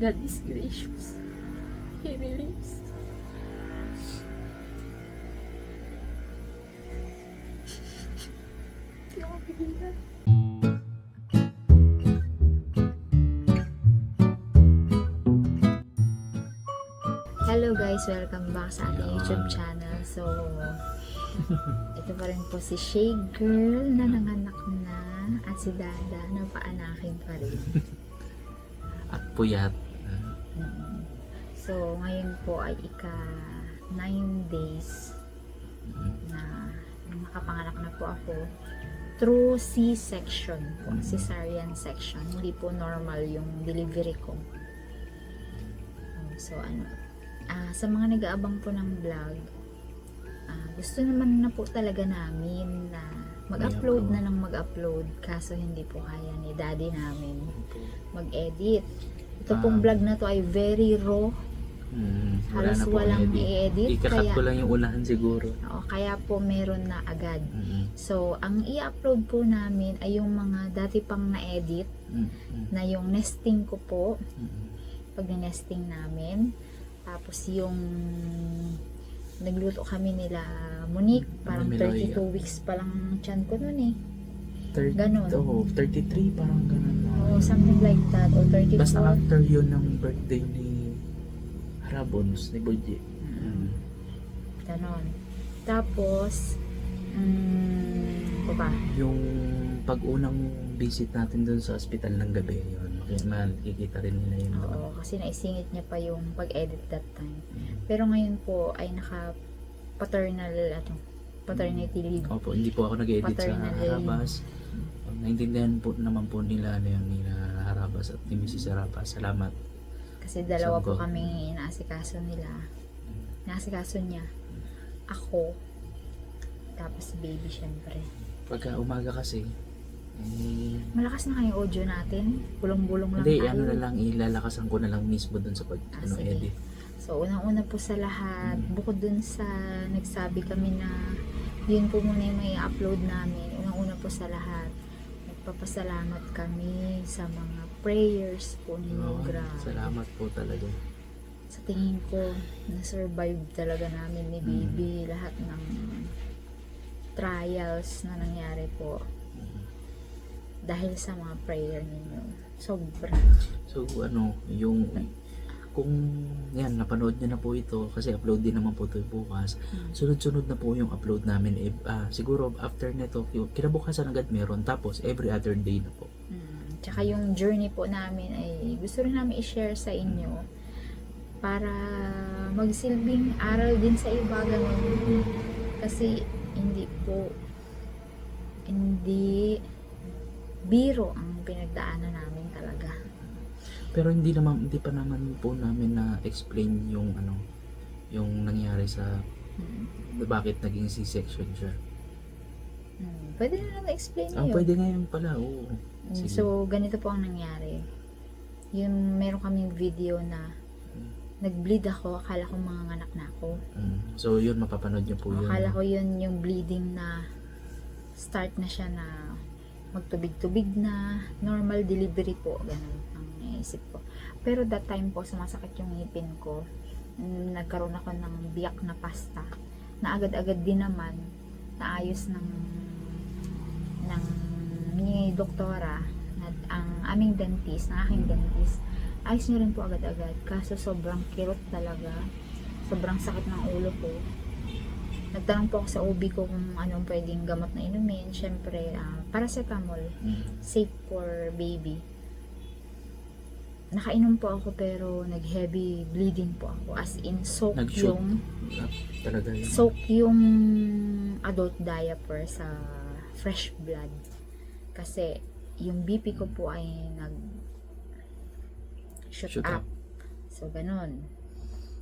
God is gracious. He relieves. Hindi ako pigilan. Hello guys, welcome back sa ating YouTube channel. So, ito pa rin po si Shay Girl na nanganak na at si Dada na paanakin pa rin. At puyat. So, ngayon po ay ika 9 days na nakapanganak na po ako through C-section po, cesarean section. Hindi po normal yung delivery ko. So, ano, ah, sa mga nag-aabang po ng vlog, ah, gusto naman na po talaga namin na mag-upload na ng mag-upload kaso hindi po kaya ni daddy namin mag-edit. Ito Ah. pong vlog na to ay very raw. Mm, Halos na po walang edit. i-edit. Ikakat Kaya, ko lang yung unahan siguro. Oo, kaya po meron na agad. Mm, So, ang i-upload po namin ay yung mga dati pang na-edit mm, mm, na yung nesting ko po, mm. pag nesting namin. Tapos yung nagluto kami nila Monique, parang Meloy, 32 weeks pa lang tiyan ko nun eh. 30, Ganon. Oh, 33 parang ganun. O something like that. O 34. Basta after yun ng birthday ni Harabons, ni Boji. Mm. Ganon. Tapos, mm, ano pa? Yung pag-unang visit natin doon sa ospital ng gabi, yun. Makikita rin nila yun doon. Oo, kasi naisingit niya pa yung pag-edit that time. Mm. Pero ngayon po ay naka paternal ano, paternity leave. Opo, hindi po ako nag-edit sa. Harabas. Naintindihan po naman po nila ano yun, nila Harabas at ni Mrs. Harabas. Salamat. Kasi dalawa po kami inaasikaso nila. Inaasikaso niya. Ako. Tapos baby syempre. Pagka umaga kasi, eh, Malakas na kayong audio natin. Bulong-bulong lang hindi, tayo. ano na lang, ilalakasan ko na lang mismo doon sa pag, Ah, ano, sige. edit. So, unang-una po sa lahat, Mm. bukod dun sa nagsabi kami na yun po muna yung may upload namin. Unang-una po sa lahat, nagpapasalamat kami sa mga prayers po ninyo. Oo, Grabe. salamat po talaga. Sa tingin ko, na-survive talaga namin ni Mm. Baby lahat ng trials na nangyari po Mm. dahil sa mga prayer ninyo. Sobra. So, ano, yung, kung, yan, napanood nyo na po ito, kasi upload din naman po ito bukas, Mm. sunod-sunod na po yung upload namin. Eh, ah, siguro, after yung kinabukasan agad meron, tapos every other day na po. Mm. Tsaka yung journey po namin ay gusto rin namin i-share sa inyo para magsilbing aral din sa iba ganun. Kasi hindi po hindi biro ang pinagdaanan namin talaga. Pero hindi naman, hindi pa naman po namin na-explain yung, ano, yung nangyari sa, Mm. bakit naging C-section siya. Mm. Pwede na lang explain Ah, yun. pwede ngayon pala, oo. Mm, Sige. So, ganito po ang nangyari. Yung meron kaming video na Mm. nag-bleed ako, akala ko mga anak na ako. Mm. So, yun, mapapanood nyo po yun. Akala ko yun yung bleeding na start na siya na magtubig-tubig na normal delivery po ganun ang naisip ko pero that time po sumasakit yung ngipin ko Mm, nagkaroon ako ng biyak na pasta na agad-agad din naman naayos ng ng ni doktora na ang aming dentist, ng aking dentist ayos niya rin po agad-agad kaso sobrang kirot talaga sobrang sakit ng ulo ko nagtanong po ako sa OB ko kung anong pwedeng gamot na inumin. Siyempre, ah, paracetamol. Mm. Safe for baby. Nakainom po ako pero nag-heavy bleeding po ako. As in, soak Nag-shoot. yung, Ah, talaga yun. soak yung adult diaper sa fresh blood. Kasi, yung BP ko po ay nag shoot, Shoot up. up. So, ganun.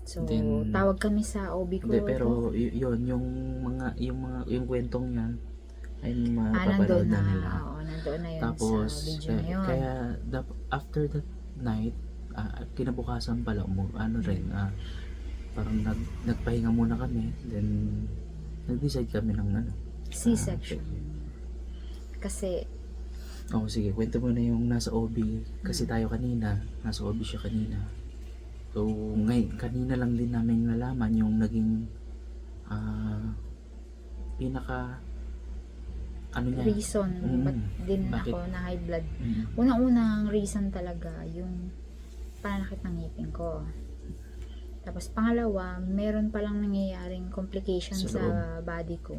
So, Then- tawag kami sa OB ko. Hindi, pero y- yun, yung mga, yung mga, yung kwentong yan, ay Ah, mapapanood na, na. nila. Oo, nandun na yun Tapos, sa video eh, na yun. kaya, dap- after that night, ah, kinabukasan pala, umu- ano rin, ah, parang nag, nagpahinga muna kami, then, nag-decide kami ng ano. C-section. ah, Kasi, Oh, sige, kwento mo na yung nasa OB. Kasi Hmm. tayo kanina, nasa OB siya kanina. So, ngay kanina lang din namin nalaman yung naging ah pinaka ano niya. Reason, Mm. ba't din Bakit? ako na high blood. Mm. Unang-unang reason talaga, yung pananakit ng ngipin ko. Tapos pangalawa, meron palang nangyayaring complication Sa sa, body ko.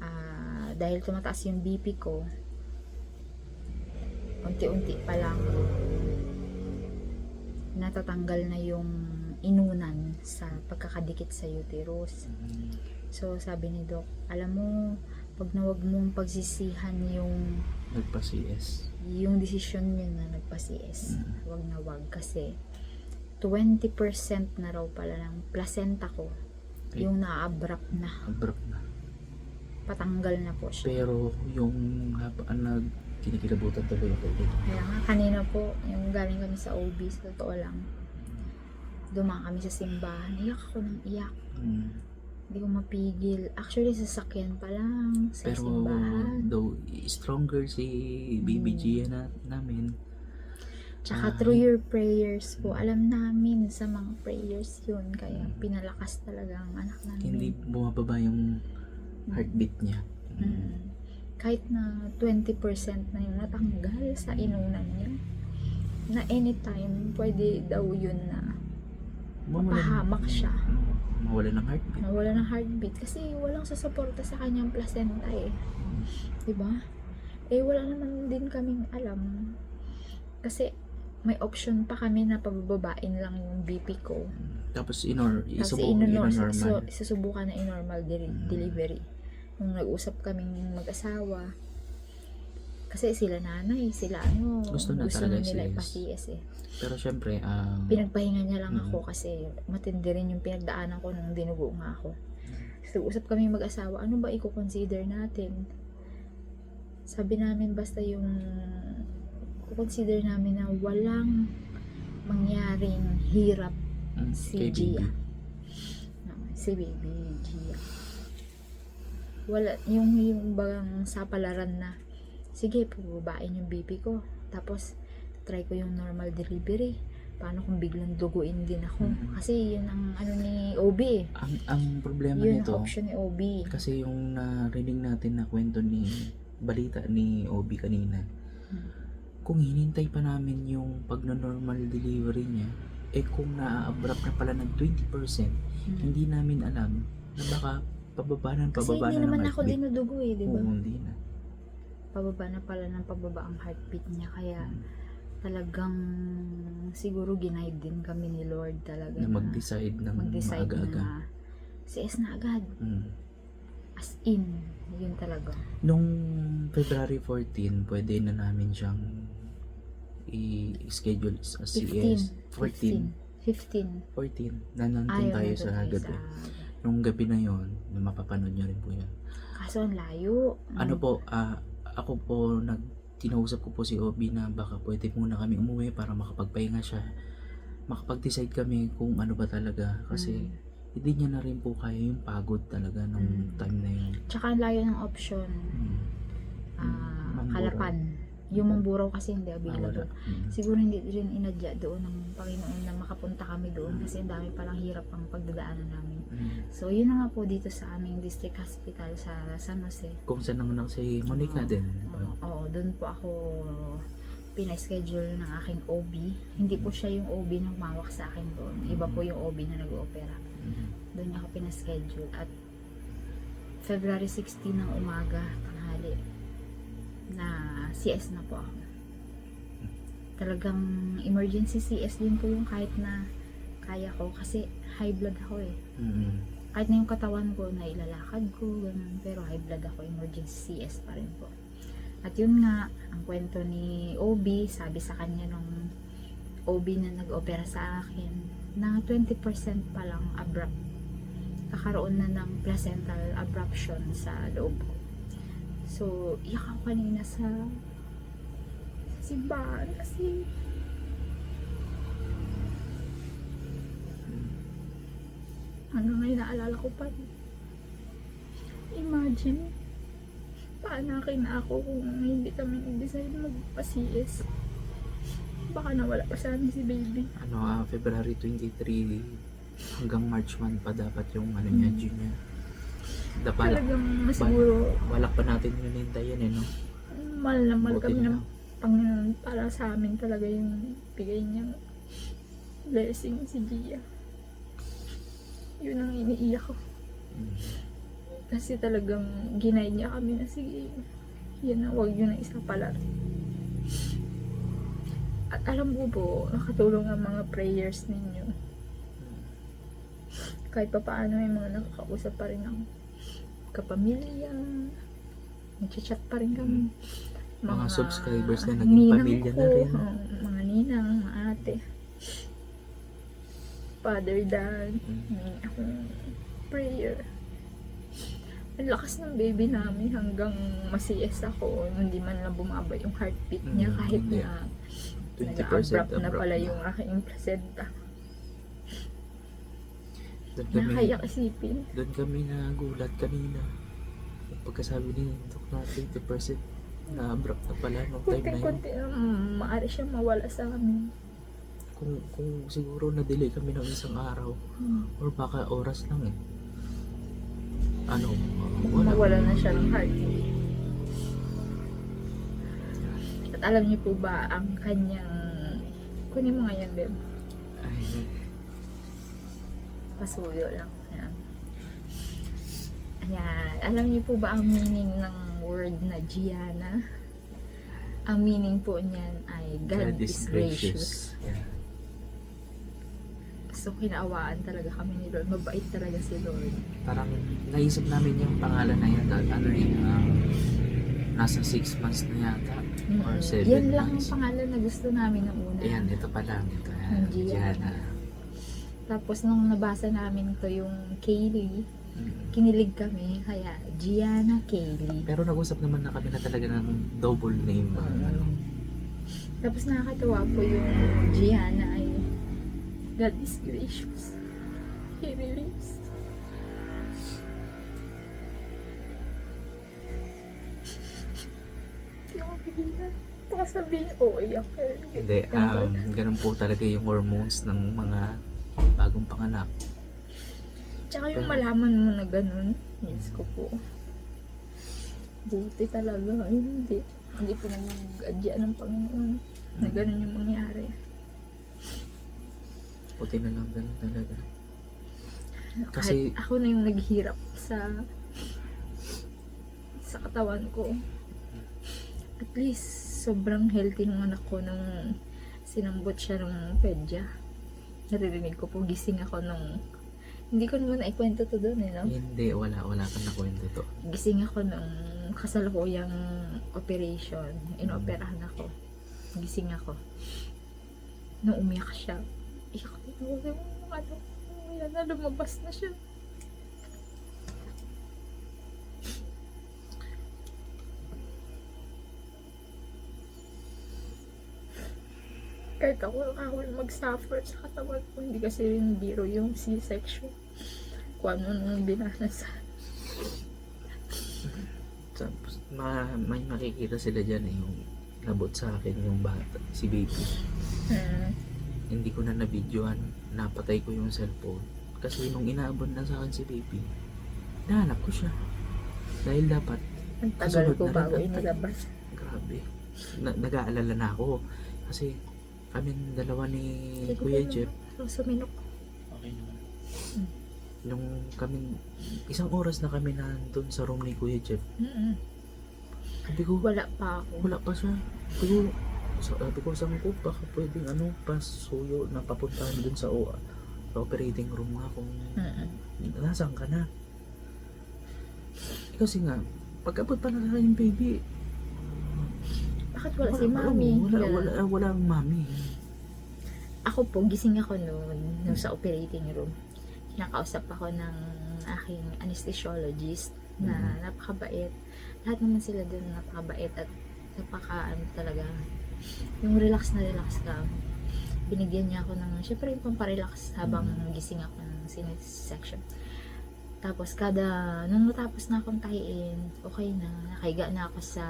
Ah, dahil tumataas yung BP ko, unti-unti pa lang natatanggal na yung inunan sa pagkakadikit sa uterus. So, sabi ni Doc, alam mo, pag nawag mong pagsisihan yung Nagpa-CS. yung desisyon niya na nagpa-CS. Mm. Wag na wag kasi 20% na raw pala ng placenta ko Ay. yung na-abrupt na. Abrupt na. Patanggal na po siya. Pero yung haba, nag kinikilabutan tuloy ako ulit. Kaya nga, kanina po, yung galing kami sa OB, sa totoo lang, dumaan kami sa simbahan. Iyak ako ng iyak. Mm. Hindi ko mapigil. Actually, sasakyan pa lang sa Pero simbahan. though stronger si BBG na, namin, Tsaka Ah. through your prayers po, alam namin sa mga prayers yun. Kaya pinalakas talaga ang anak namin. hindi bumababa yung heartbeat niya. Mm. Mm. Kahit na 20% na yung natanggal sa inunan niya, na anytime, pwede daw yun na Mawala mapahamak siya. Mawala ng heartbeat. Nawala ng heartbeat kasi walang sasuporta sa kanyang placenta eh. 'Di ba? Eh wala naman din kaming alam. Kasi may option pa kami na pabababain lang yung BP ko. Tapos inor, Tapos isubo, inunor, normal. so, susubukan na in-normal de- Mm. Nung nag-usap kaming mag-asawa, kasi sila nanay, sila ano, Gusto na gusto talaga na nila CS. ipa-CS eh. Pero syempre, ang Pinagpahinga niya lang Mm. ako kasi matindi rin yung pinagdaanan ko nung dinugo nga ako. So, usap kami mag-asawa, ano ba i-consider natin? Sabi namin basta yung consider namin na walang mangyaring hirap mm, si Gia. Si baby Gia. Wala, yung, yung bagang sapalaran na, sige, pababain yung BP ko. Tapos, try ko yung normal delivery. Paano kung biglang duguin din ako? Mhm. Kasi yun ang ano ni OB eh. Ang, ang problema Yun nito, ang option ni OB. kasi yung narinig natin na kwento ni balita ni Obi kanina, Hmm. kung hinintay pa namin yung pag-normal delivery niya, eh kung na-abrupt na pala ng 20%, Hmm. hindi namin alam na baka pababa ng Kasi pababa hindi na ng naman ako heartbeat. dinudugo eh, di ba? Oo, hindi na. Pababa na pala ng pababa ang heartbeat niya. Kaya Mm. talagang siguro ginaid din kami ni Lord talaga Na mag-decide ng mag-decide maaga-aga. na CS na agad. Mm. As in, yun talaga. Nung February 14, pwede na namin siyang i-schedule sa CS. 14. 15. 14. Na nandun Ayaw tayo sa tayo gabi. sa- Nung gabi na yon, na mapapanood niyo rin po yan. Kaso ang layo. Ano po, ah, ako po, nag, kinausap ko po si Obi na baka pwede muna kami umuwi para makapagpahinga siya. Makapag-decide kami kung ano ba talaga. Kasi Mm. hindi niya na rin po kaya yung pagod talaga nung Mm. time na yun. Tsaka ang layo ng option. Mm. ah, Mangburaw. kalapan. Yung Mamburaw kasi hindi Ah, available. wala. Mm. Siguro hindi rin inadya doon ng Panginoon na makapunta kami doon kasi ang dami palang hirap ang pagdadaanan namin. Mm. So, yun na nga po dito sa aming district hospital sa San Jose. Kung saan nanganak si Monica Oo. din. Oo, oo, doon po ako pina-schedule ng aking OB. Hindi po siya yung OB na humawak sa akin doon. Iba po yung OB na nag-opera. Mm. Doon niya ako pina-schedule. At February 16 ng umaga, tanghali, na CS na po ako. Talagang emergency CS din po yung kahit na kaya ko kasi high blood ako eh. Mm. Kahit na yung katawan ko na ilalakad ko, ganun, pero high blood ako, emergency CS pa rin po. At yun nga, ang kwento ni OB, sabi sa kanya nung OB na nag-opera sa akin, na 20% pa lang abrupt. Kakaroon na ng placental abruption sa loob ko. So, iyak ako kanina sa sa simbahan kasi hanggang ngayon naalala ko pa. Imagine, paanakin na ako kung hindi kami nag-decide magpa-CS. Baka nawala pa sa amin si baby. Ano, ah, February 23 hanggang March 1 pa dapat yung ano niya, Mm. Niya. Dapat, Talagang masiguro, balak pa natin yun hintayin eh, no? mahal na mahal Buti kami na ng. Panginoon para sa amin talaga yung bigay niyang blessing si Gia. Yun ang iniiyak ko. Mm. Kasi talagang ginay niya kami na sige, yan na, huwag yun na isa pala. At alam ko po, nakatulong ang mga prayers ninyo. Kahit pa paano may mga nakakausap pa rin ng kapamilya. Nag-chat pa rin kami. Mga subscribers na naging pamilya na ko, rin. oo, mga ninang, mga ate. Father, dad. Mm. Akong prayer. Ang lakas ng baby namin hanggang masiyes ako. Hindi man lang bumaba yung heartbeat niya Mm, kahit hindi. na 20% nag-abrupt na abrupt pala na. yung aking placenta. Doon kami, Nakakayak isipin. doon kami nagulat kanina. Pagkasabi ni Doc na 20% na abrupt na pala nung time na yun. Kunti-kunti na mm, maaari siya mawala sa amin. Kung, kung siguro na-delay kami ng isang araw Hmm. or baka oras lang eh. Ano, wala. Mawala na siya ng heartbeat. At alam niyo po ba ang kanyang... Kunin mo nga yan, Beb. Ay, Pasuyo lang. Ayan. Ayan. Alam niyo po ba ang meaning ng word na Gianna? Ang meaning po niyan ay God, is gracious. Yeah. So, kinaawaan talaga kami ni Lord. Mabait talaga si Lord. Parang naisip namin yung pangalan na yan. dahil Ano eh, um, nasa 6 months na yata. Or Mm, 7 Yan lang ang months. pangalan na gusto namin ng una. Ayan, ito pa lang. Ito, yan. Gianna. Tapos nung nabasa namin to yung Kaylee, Mm. kinilig kami. Kaya, Gianna Kaylee. Pero nag-usap naman na kami na talaga ng double name. Oo. Ano. Tapos nakakatawa po yung Gianna ay God is gracious. He relieves. Baka sabihin, oh, iyak. Hindi, um, ganun po talaga yung hormones ng mga bagong panganak. Tsaka yung malaman mo na ganun, yes ko po. Buti talaga. Hindi. Hindi po nag-adya ng Panginoon na ganun yung mangyari. Puti na lang ganun talaga. Kasi Kasi- ako na yung naghihirap sa sa katawan ko. At least sobrang healthy ng anak ko nung sinambot siya ng pedya. Naririnig ko po gising ako nung hindi ko naman naikwento to doon eh, no? Hindi, wala, wala kang nakwento to. Gising ako nung kasalukuyang operation. Inoperahan ako. Gising ako. Nung umiyak siya. Iyak ko. Ano? Na, lumabas na siya. Kahit ako, yung mag-suffer sa katawan ko. Hindi kasi rin biro yung C-section. Kung ano nung binanas sa Tapos, ma may makikita sila dyan eh, yung nabot sa akin yung bata, si baby. Hmm. Hindi ko na na-videoan, napatay ko yung cellphone. Kasi nung inaabot na sa akin si baby, nahanap ko siya. Dahil dapat, Ang tagal ko bago inilabas. grabe. Na, nag-aalala na ako. Kasi, kami dalawa ni Kuya Jeff, Suminok. Okay naman. Nung kami, isang oras na kami nandun sa room ni Kuya Jeff. Mm-mm. Sabi ko, Wala pa ako. wala pa siya. Sabi ko, sabi ko, saan ko, baka pwedeng ano, pasuyo na papuntahan dun sa, o, sa operating room nga kung Mm-mm. nasaan ka na. Kasi nga, pagkabot pa na yung baby, Bakit wala si mami? Wala, Ganun. wala, wala ang mami. Ako po, gising ako noon, noon sa operating room. Kinakausap ako ng aking anesthesiologist na Mhm. napakabait. Lahat naman sila doon napakabait at napaka ano talaga. Yung relax na relax ka. Binigyan niya ako ng, syempre yung pamparelax habang gising ako ng section. Tapos kada, nung natapos na akong tahiin, okay na, nakahiga na ako sa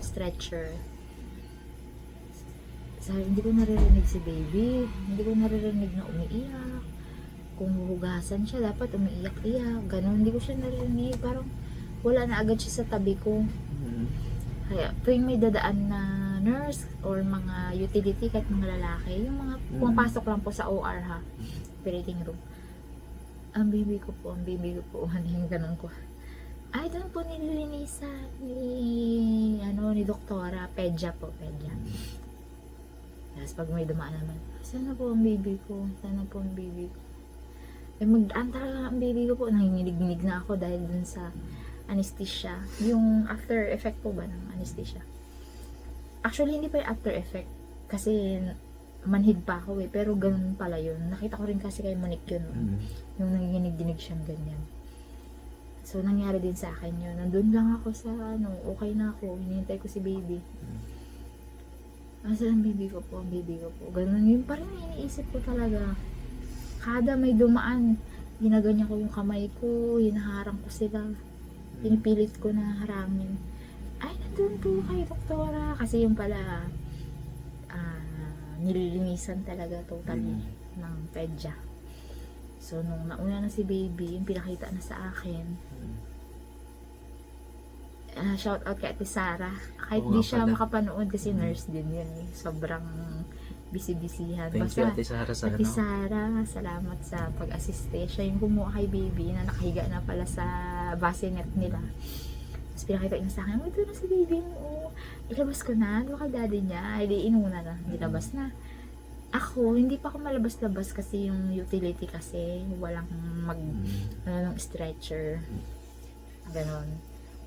stretcher. Sabi, hindi ko naririnig si baby. Hindi ko naririnig na umiiyak. Kung huhugasan siya, dapat umiiyak-iyak. Ganon, hindi ko siya naririnig. Parang wala na agad siya sa tabi ko. Mm. Kaya tuwing may dadaan na nurse or mga utility kahit mga lalaki, yung mga Mm. pumapasok lang po sa OR ha, operating room. Ang baby ko po, ang baby ko po, ano yung ganun ko. Ay, doon po nililinisan ni, ano, ni doktora, pedya po, pedya. Tapos pag may dumaan naman, sana po ang baby ko, sana po ang baby ko. Eh, magdaan talaga ang baby ko po, nanginginig-ginig na ako dahil dun sa anesthesia. Yung after effect po ba ng anesthesia? Actually, hindi pa yung after effect. Kasi manhid pa ako eh. Pero ganun pala yun. Nakita ko rin kasi kay Monique yun. Mm. Yung nanginginig-ginig siyang ganyan. So, nangyari din sa akin yun. Nandun lang ako sa ano, okay na ako. Hinihintay ko si baby. Asa ang baby ko po, ang baby ko po. Ganun yun pa rin iniisip ko talaga. Kada may dumaan, ginaganyan ko yung kamay ko, hinaharang ko sila pinipilit ko na harangin. Ay, nandun po kay doktora. Kasi yung pala, ah, nililinisan talaga totally Mm. ng pedya. So, nung nauna na si baby, yung pinakita na sa akin, Mm. ah, shout out kay Ate Sara. Kahit Oo di siya pala. makapanood kasi Mm. nurse din yun eh. Sobrang busy-busyhan. Thank you, Basta, Ate Sara, sa Ate ano. Sara, salamat sa pag-assiste. Siya yung kumuha kay baby na nakahiga na pala sa bassinet nila. Tapos pinakita niya sa akin, oh, ito na si baby mo. Ilabas ko na, ano ka daddy niya? Ay, di inuna na, nilabas na. Ako, hindi pa ako malabas-labas kasi yung utility kasi walang mag, Mm. ano, ng stretcher. Ganon.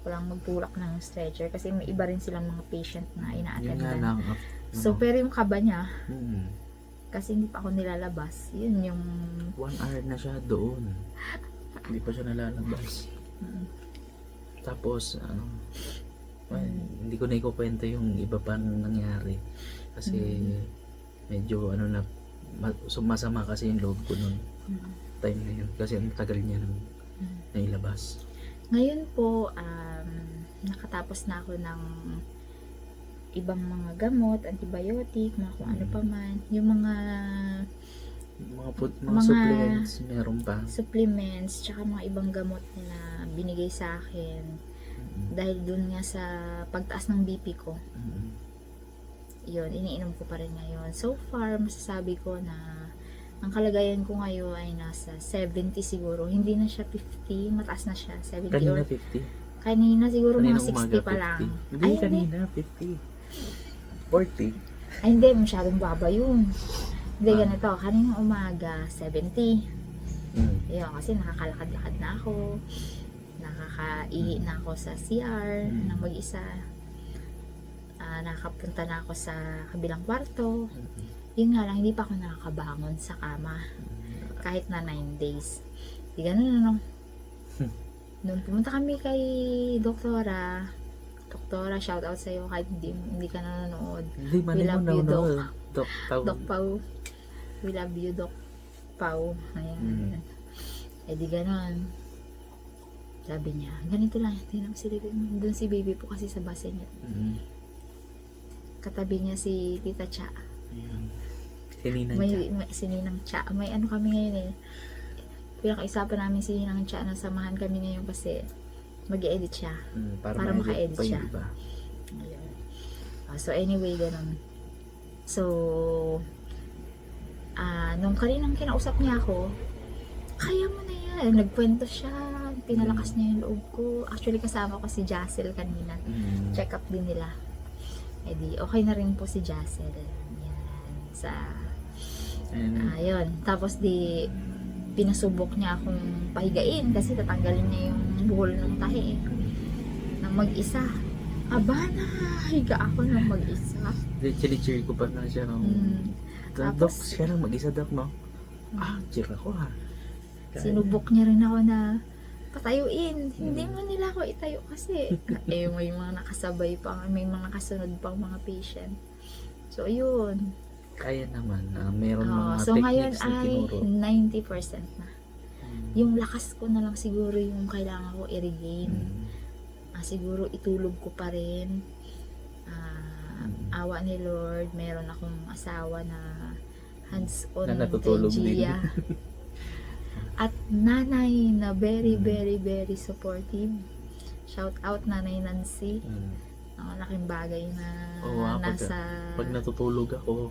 Walang magtulak ng stretcher kasi may iba rin silang mga patient na Yun nga ina-attendan. lang. ah, So, pero yung kaba niya, mm. kasi hindi pa ako nilalabas. Yun yung... one hour na siya doon. Hindi pa siya nalalabas. Mm. Tapos, ano, well, hindi ko na ikukwento yung iba pang nangyari. Kasi, Mm. Medyo, ano na, ma- sumasama kasi yung loob ko noon Mm. time na yun. Kasi ang tagal niya nang Mm. nailabas. Ngayon po, um, nakatapos na ako ng ibang mga gamot, antibiotic, mga kung ano Mm. pa man. Yung mga Mga, food, mga, Mga- supplements, meron pa. supplements, tsaka mga ibang gamot na binigay sa akin. Mm. Dahil dun nga sa pagtaas ng BP ko, Mm. Yun, iniinom ko pa rin ngayon. So far, masasabi ko na ang kalagayan ko ngayon ay nasa 70 siguro. Hindi na siya 50, mataas na siya. 70 Kanina or 50. kanina siguro Kanina mga 60 umaga pa lang. 50. Hindi, Ay, hindi. kanina 50. 40. Ay, hindi. Masyadong baba yun. Hindi, Ah. ganito. Kanina umaga, 70. Mm. Yun, kasi nakakalakad-lakad na ako. Nakakaihi na ako sa CR Mm. ng mag-isa. Ah, nakakapunta na ako sa kabilang kwarto. Mm. Yun nga lang, hindi pa ako nakakabangon sa kama. Kahit na 9 days. Di ganun, ano. Hmm. Nung pumunta kami kay Doktora, Doktora, shout out sa'yo kahit hindi, hindi ka nanonood. Hindi, We mali mo love you, Doc. Dok Pao. Doc Pau. We love you, Doc Pau. Ayan. Mm. Eh di ganon. Sabi niya, ganito lang, tingnan mo si baby. Doon si baby po kasi sa base niya. Mm. Katabi niya si Tita Cha. Ayun. May, siya. may si Ninang Cha. May ano kami ngayon eh. Pinakaisapan namin si Ninang Cha na samahan kami ngayon kasi mag edit siya. Mm, para, para maka-edit siya. iba. Ayan. Ah, so anyway, ganun. So, ah, nung kaninang kinausap niya ako, kaya mo na yan. Nagkwento siya. Pinalakas niya yung loob ko. Actually, kasama ko si Jassel kanina. Mm. Check up din nila. Eh di, okay na rin po si Jassel. Yan. Sa, And, ayun. Tapos di, pinasubok niya akong pahigain kasi tatanggalin niya yung buhol ng tahi. Nang mag-isa. Aba na, higa ako ng mag-isa. chinicheer ko pa nga siya. No? Mm. Dok, Tapos- siya lang mag-isa, Dok, no? Ah, cheer ako, ha? Sinubok niya rin ako na patayuin. Hindi mo nila ako itayo kasi eh may mga nakasabay pa, may mga nakasunod pang mga patient. So, ayun. Kaya naman, ah, meron Oo, mga so, ngayon techniques na ay tinuro. 90% na. Mm. yung lakas ko na lang siguro yung kailangan ko i-regain. Mm. Ah, siguro itulog ko pa rin. Ah, Mm. awa ni Lord, meron akong asawa na hands-on Na natutulog din. At nanay na very, Mm. very, very supportive. Shout out nanay Nancy. Mm. Ang malaking bagay na Oo, ah, pag- nasa... Pag natutulog ako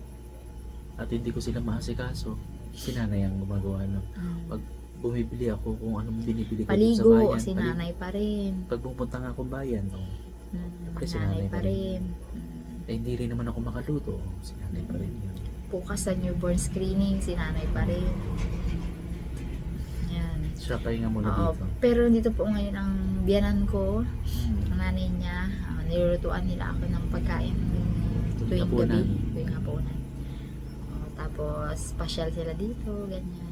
at hindi ko sila maasikaso, si nanay ang gumagawa no. Mm. pag bumibili ako kung anong binibili ko dun sa Paligo, bayan. si nanay pa rin. Pag pupunta nga akong bayan, oh, Mm, Kasi nanay nanay pa pa rin. rin. Mm. eh, hindi rin naman ako makaluto. Si nanay pa rin yun. Bukas sa newborn screening, si nanay pa rin. Siya pahinga muna Oo, dito. pero dito po ngayon ang biyanan ko, Mm. ang nanay niya, ah, nilulutuan nila ako ng pagkain tuwing Hapunan. gabi, tuwing hapunan. Oo, tapos, pasyal sila dito, ganyan.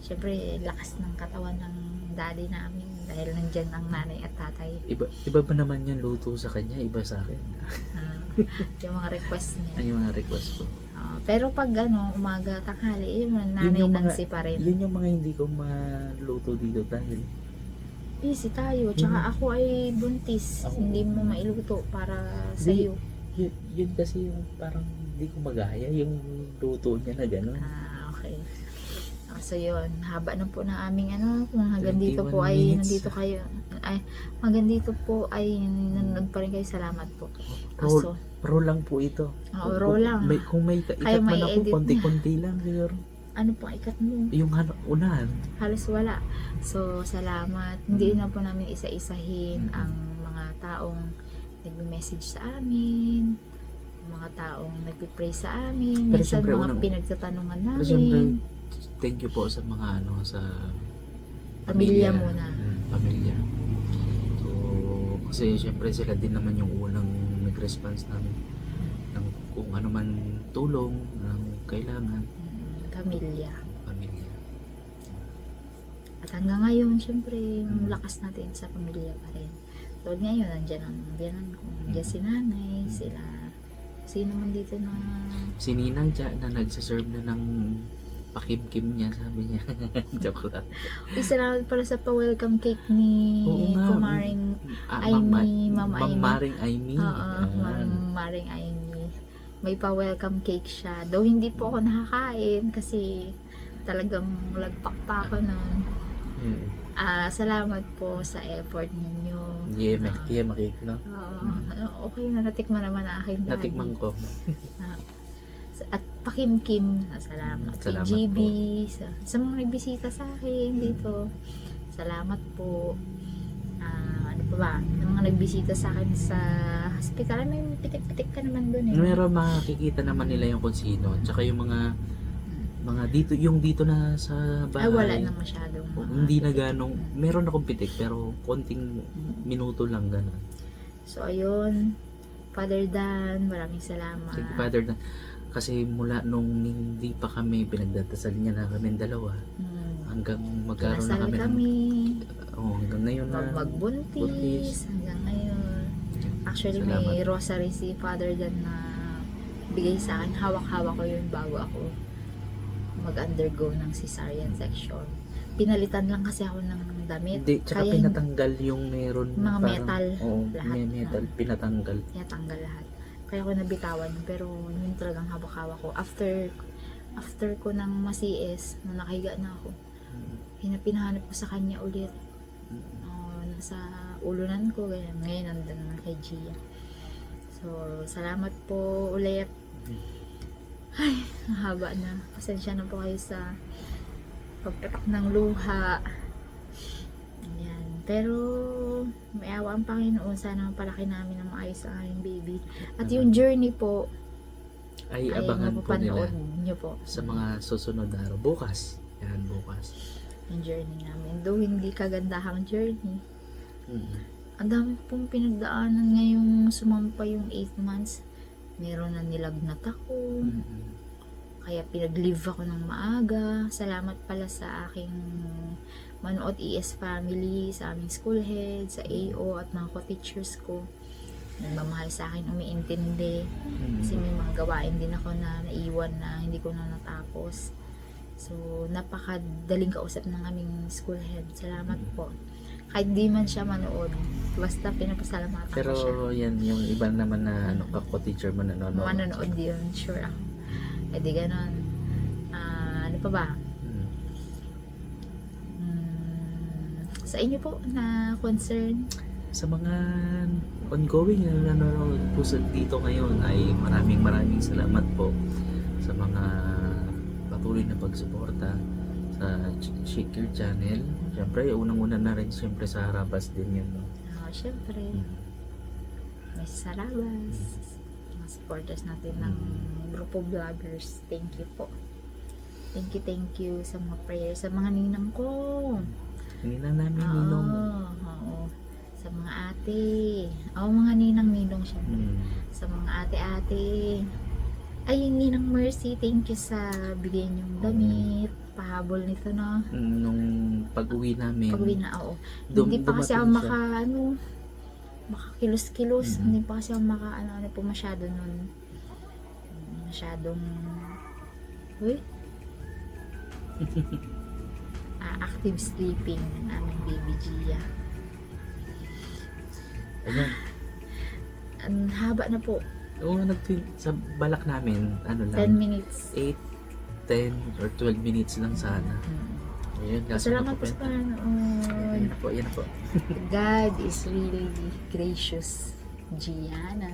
Siyempre, lakas ng katawan ng daddy namin dahil nandyan ang nanay at tatay. Iba, iba pa naman yung luto sa kanya, iba sa akin. Ah, yung mga request niya. Ay, yung mga request ko. Ah, pero pag ano, umaga, tanghali, yun, nanay mga- Nancy pa rin. Yun yung mga hindi ko maluto dito dahil Busy tayo, tsaka Yun. ako ay buntis. Ako- Hindi mo mailuto para sa iyo. yun, yun kasi yung parang hindi ko magaya yung luto niya na gano'n. Ah, okay. Ah, so yun, haba na po ng aming ano, kung hanggang dito 21 po ay minutes. nandito kayo. Ay, hanggang dito po ay nanonood pa rin kayo. Salamat po. Roll, Roll lang po ito. Oo, roll kung lang. May, kung may ka- Kaya ikat man may ako, konti-konti lang siguro. ano po ikat mo? Yung ano, unahan. Halos wala. So, salamat. Hindi na po namin isa-isahin ang mga taong nagme-message sa amin, mga taong nagpe-pray sa amin, Pero minsan mga unang- pinagtatanungan Pero namin. syempre, thank you po sa mga ano, sa Pamilya muna. Mm, pamilya. So, kasi syempre sila din naman yung unang nag-response namin ng kung ano man tulong ng kailangan pamilya. pamilya. At hanggang ngayon, syempre, yung lakas natin sa pamilya pa rin. So, ngayon, nandyan ang biyanan ko. Nandiyan si nanay, sila. Sino man dito na... Si Ninang dyan na nagsaserve na ng pakimkim niya, sabi niya. Joke lang. Uy, salamat pala sa pa-welcome cake ni Oo nga. Kumaring Ah, Aimee, Ma'am Ma'am Aimee. Maring Aimee. Oo, Ayan. Ma'am Maring Aimee. May pa-welcome cake siya. Though hindi po ako nakakain kasi talagang lagpak pa ako nun. Mm. Ah, salamat po sa effort ninyo. Yeah, ma- yeah, makik, no? Oo, ano, okay na natikman naman ang aking daddy. Natikman ko. At pakimkim, ah, salamat. Mm, salamat GB, po. sa, sa mga nagbisita sa akin dito. Salamat po. Ah, ano pa ba? Yung mga nagbisita sa akin sa hospital, may pitik-pitik ka naman dun eh. Meron makikita naman nila yung kung sino. Tsaka yung mga mga dito, yung dito na sa bahay. Ay, wala na masyadong. Mga hindi na pitik. ganong, meron akong pitik pero konting Mm. minuto lang gano'n. So, ayun. Father Dan, maraming salamat. Thank you, Father. Na, kasi mula nung hindi pa kami, pinagdadasal niya na kami dalawa, Mm. hanggang magkaroon na kami, kami. ng, oh, hanggang ngayon na, Mag magbuntis. buntis. Hanggang ngayon. Actually, may Salamat. rosary si Father Dan na bigay sa akin. Hawak-hawak ko yun bago ako mag-undergo ng cesarean section. Pinalitan lang kasi ako ng damit. hindi, tsaka Kaya pinatanggal yung meron, Mga metal, oo, lahat may metal, pinatanggal. Kaya tanggal lahat. Kaya ako nabitawan. Pero yun talagang hawak-hawak ko. After after ko ng masiis, nung nakahiga na ako, pinapinahanap ko sa kanya ulit. Oh, nasa ulunan ko. Ganyan. Ngayon, nandun naman kay Gia. So, salamat po ulit. Ay, ang haba na. Pasensya na po kayo sa pagpatak ng luha. Pero, may awa ang Panginoon. Sana palaki namin ng maayos ang aming baby. At yung journey po, ay ay abangan po nila nyo po. sa mga susunod na araw. Bukas. Yan, bukas. Yung journey namin. Though hindi kagandahang journey. Mm. Ang dami pong pinagdaanan ngayong sumampa yung 8 months. Meron na nilagnat ako. Mm. Kaya pinag-leave ako ng maaga. Salamat pala sa aking Manood ES family, sa aming school head, sa AO at mga co-teachers ko. Nagmamahal sa akin, umiintindi. Mm. Kasi may mga gawain din ako na naiwan na hindi ko na natapos. So, napakadaling kausap ng aming school head. Salamat Mm. po. Kahit di man siya manood, basta pinapasalamatan Pero ko siya. yan, yung iba naman na ano, kako teacher mo nanonood. Manonood yun, sure ako. Eh di ganon. Ah, ano pa ba? Sa inyo po na concern, Sa mga ongoing na nanonood po sa dito ngayon ay maraming maraming salamat po sa mga patuloy na pagsuporta sa Ch- Shake Your Channel. Siyempre, unang-una na rin siyempre sa Harabas din yun. No? ah, syempre, Mm. may salabas, mga supporters natin ng grupo vloggers. Thank you po. Thank you, thank you sa mga prayers, sa mga ninang ko. Kanina namin Oo, ninong. oo. Sa mga ate. Oo, mga ninang-ninong siya. Mm. Sa mga ate-ate. Ay, yung ninang Mercy, thank you sa bigay niyong damit. Pahabol nito, no? Nung pag-uwi namin, Pag-uwi na, oo. dum- Hindi pa kasi dumating ako siya. maka, ano, makakilos-kilos. Mhm. Hindi pa kasi ako maka, ano, ano po masyado nun. Masyadong, uy, ah, active sleeping ng aming baby Gia. Ayun. Ang haba na po, Oo, nag sa balak namin, ano 10 lang, minutes. 8, 10 or 12 minutes lang sana. Hmm. Ayun, kaso Salamat po sa. Yan panonood. na po, yan po. God is really gracious. Gianna.